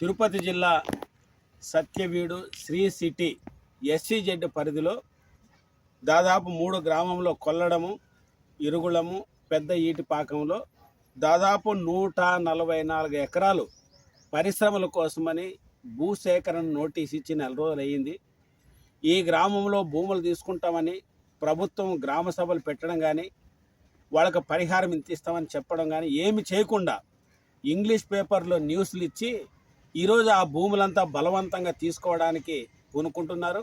తిరుపతి జిల్లా Satyavedu Shri city SEZ పరిధిలో దాదాపు మూడు గ్రామంలో కొల్లడము ఇరుగుళము పెద్ద ఈటిపాకంలో దాదాపు నూట నలభై నాలుగు ఎకరాలు పరిశ్రమల కోసమని భూసేకరణ నోటీస్ ఇచ్చి నెల రోజులు అయ్యింది. ఈ గ్రామంలో భూములు తీసుకుంటామని ప్రభుత్వం గ్రామ సభలు పెట్టడం కానీ వాళ్ళకి పరిహారం ఇంత ఇస్తామని చెప్పడం కానీ ఏమి చేయకుండా ఇంగ్లీష్ పేపర్లో న్యూస్లు ఇచ్చి ఈరోజు ఆ భూములంతా బలవంతంగా తీసుకోవడానికి పూనుకుంటున్నారు.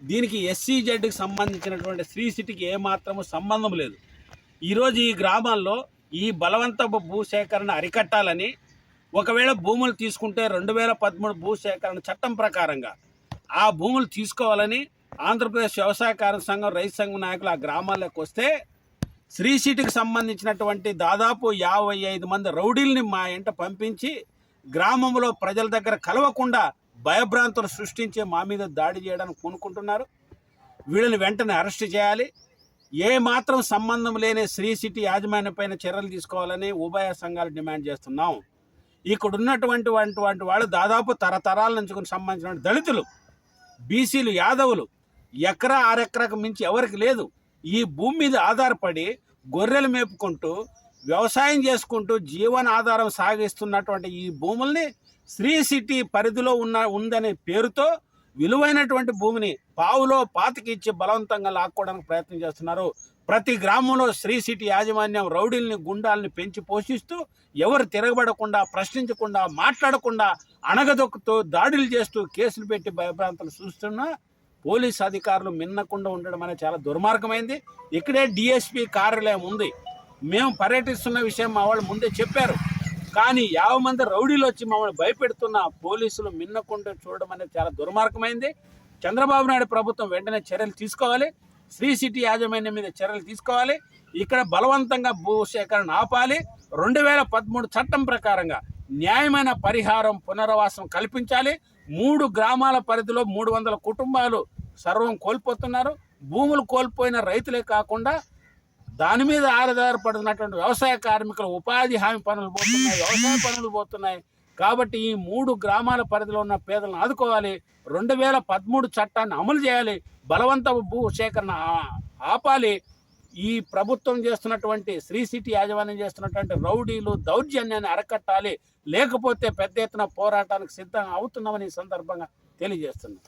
దీనికి ఎస్సీజెడ్కి సంబంధించినటువంటి శ్రీ సిటీకి ఏమాత్రము సంబంధం లేదు. ఈరోజు ఈ గ్రామాల్లో ఈ బలవంతపు భూసేకరణ అరికట్టాలని ఒకవేళ భూములు తీసుకుంటే రెండు వేల పదమూడు భూసేకరణ చట్టం ప్రకారంగా ఆ భూములు తీసుకోవాలని ఆంధ్రప్రదేశ్ వ్యవసాయకార సంఘం రైతు సంఘం నాయకులు ఆ గ్రామాల్లోకి వస్తే శ్రీ సిటీకి సంబంధించినటువంటి దాదాపు యాభై ఐదు మంది రౌడీల్ని మా ఇంట పంపించి గ్రామంలో ప్రజల దగ్గర కలవకుండా భయభ్రాంతులు సృష్టించి మా మీద దాడి చేయడానికి కొనుక్కుంటున్నారు వీళ్ళని వెంటనే అరెస్ట్ చేయాలి. ఏ మాత్రం సంబంధం లేని శ్రీ సిటీ యాజమాన్యం పైన చర్యలు తీసుకోవాలని ఉభయ సంఘాలు డిమాండ్ చేస్తున్నాం. ఇక్కడ ఉన్నటువంటి వంటి వంటి వాళ్ళు దాదాపు తరతరాల నుంచి సంబంధించిన దళితులు బీసీలు యాదవులు ఎకరా అరెకరాకు మించి ఎవరికి లేదు. ఈ భూమి మీద ఆధారపడి గొర్రెలు మేపుకుంటూ వ్యవసాయం చేసుకుంటూ జీవనాధారం సాగిస్తున్నటువంటి ఈ భూముల్ని శ్రీ సిటీ పరిధిలో ఉన్న ఉందనే పేరుతో విలువైనటువంటి భూమిని పావులో పాతికిచ్చి బలవంతంగా లాక్కోవడానికి ప్రయత్నం చేస్తున్నారు. ప్రతి గ్రామంలో శ్రీ సిటీ యాజమాన్యం రౌడీల్ని గుండాల్ని పెంచి పోషిస్తూ ఎవరు తిరగబడకుండా ప్రశ్నించకుండా మాట్లాడకుండా అణగదొక్కుతూ దాడులు చేస్తూ కేసులు పెట్టి భయభ్రాంతలు చూస్తున్నా పోలీస్ అధికారులు మిన్నకుండా ఉండడం అనేది చాలా దుర్మార్గమైంది. ఇక్కడే డిఎస్పి కార్యాలయం ఉంది. మేము పర్యటిస్తున్న విషయం మా వాళ్ళు ముందే చెప్పారు. కానీ యాభై మంది రౌడీలు వచ్చి మమ్మల్ని భయపెడుతున్న పోలీసులు మిన్నకుండా చూడడం అనేది చాలా దుర్మార్గమైంది. చంద్రబాబు నాయుడు ప్రభుత్వం వెంటనే చర్యలు తీసుకోవాలి. శ్రీ సిటీ యాజమాన్యం మీద చర్యలు తీసుకోవాలి. ఇక్కడ బలవంతంగా భూసేకరణ ఆపాలి. రెండు వేల పదమూడు చట్టం ప్రకారంగా న్యాయమైన పరిహారం పునరావాసం కల్పించాలి. మూడు గ్రామాల పరిధిలో మూడు వందల కుటుంబాలు సర్వం కోల్పోతున్నారు. భూములు కోల్పోయిన రైతులే కాకుండా దాని మీద ఆధారపడినటువంటి వ్యవసాయ కార్మికుల ఉపాధి హామీ పనులు పోతున్నాయి వ్యవసాయ పనులు పోతున్నాయి. కాబట్టి ఈ మూడు గ్రామాల పరిధిలో ఉన్న పేదలను ఆదుకోవాలి. రెండు వేల పదమూడు చట్టాన్ని అమలు చేయాలి. బలవంత భూ సేకరణ ఆపాలి. ఈ ప్రభుత్వం చేస్తున్నటువంటి శ్రీ సిటీ యాజమాన్యం చేస్తున్నటువంటి రౌడీలు దౌర్జన్యాన్ని అరకట్టాలి. లేకపోతే పెద్ద ఎత్తున పోరాటానికి సిద్ధం అవుతున్నామని ఈ సందర్భంగా తెలియజేస్తున్నాం.